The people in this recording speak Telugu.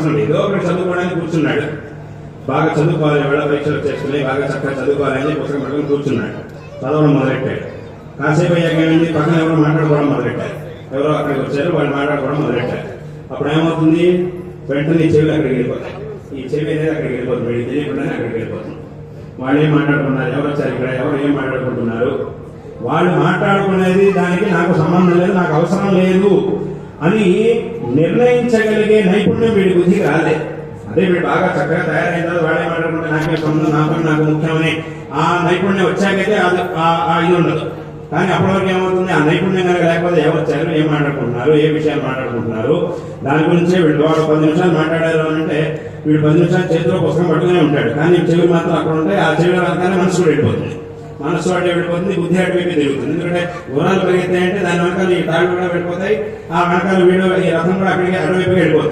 అవసరం లేదు ఏదో ఒకటి చదువుకోవడానికి కూర్చున్నాడు. బాగా చదువుకోవాలి వేళ పరీక్షలు చేసుకుని బాగా చక్కగా చదువుకోవాలని పుస్తకం పట్టుకుని కూర్చున్నాడు. చదవడం మొదలెట్టాడు. కాసేపు అయ్యాక ఏమైంది? పక్కన ఎవరో మాట్లాడుకోవడం మొదలెట్టారు. ఎవరో అక్కడికి వచ్చారు వాళ్ళు మాట్లాడుకోవడం మొదలెట్టారు. అప్పుడు ఏమవుతుంది? వెంటనే ఈ చెవులు అక్కడికి వెళ్ళిపోతాయి ఈ చెవి అనేది అక్కడికి వెళ్ళిపోతుంది. వీడికి తెలియకుండానే అక్కడికి వెళ్ళిపోతుంది. వాళ్ళు ఏం మాట్లాడుకున్నారు ఎవరు వచ్చారు ఇక్కడ? ఎవరు ఏం మాట్లాడుకుంటున్నారు? వాళ్ళు మాట్లాడుకునేది దానికి నాకు సంబంధం లేదు నాకు అవసరం లేదు. అని నిర్ణయించగలిగే నైపుణ్యం వీడి బుద్ధికి రాలే. అదే వీడు బాగా చక్కగా తయారైన వాడే మాట్లాడుకుంటే నాకే సొంతం నా పని నాకు ముఖ్యమని ఆ నైపుణ్యం వచ్చాకైతే అది ఆ- ఆ ఇది ఉండదు. కానీ అప్పటివరకు ఏమవుతుంది? ఆ నైపుణ్యం కనుక లేకపోతే ఎవరు ఏం మాట్లాడుకుంటున్నారు ఏ విషయాలు మాట్లాడుకుంటున్నారు? దాని గురించే వీళ్ళు వాడు పది నిమిషాలు మాట్లాడారు అని అంటే వీడు పది నిమిషాలు చేతిలో పుస్తకం పట్టుకునే ఉంటాడు. కానీ చెవి మాత్రం అక్కడ ఉంటే ఆ చెవి రాగానే మనసు కూడా వెళ్ళిపోతుంది. మనసు అటు వెళ్ళిపోతుంది బుద్ధి అటు వైపు తిరుగుతుంది. ఎందుకంటే గుణాలు పెరుగుతాయంటే దాని వెనకాల ఈ తాళ్ళు కూడా వెళ్ళిపోతాయి ఆ వెనకాల వీడు ఈ రథం కూడా అక్కడికి అటువైపు వెళ్ళిపోతుంది.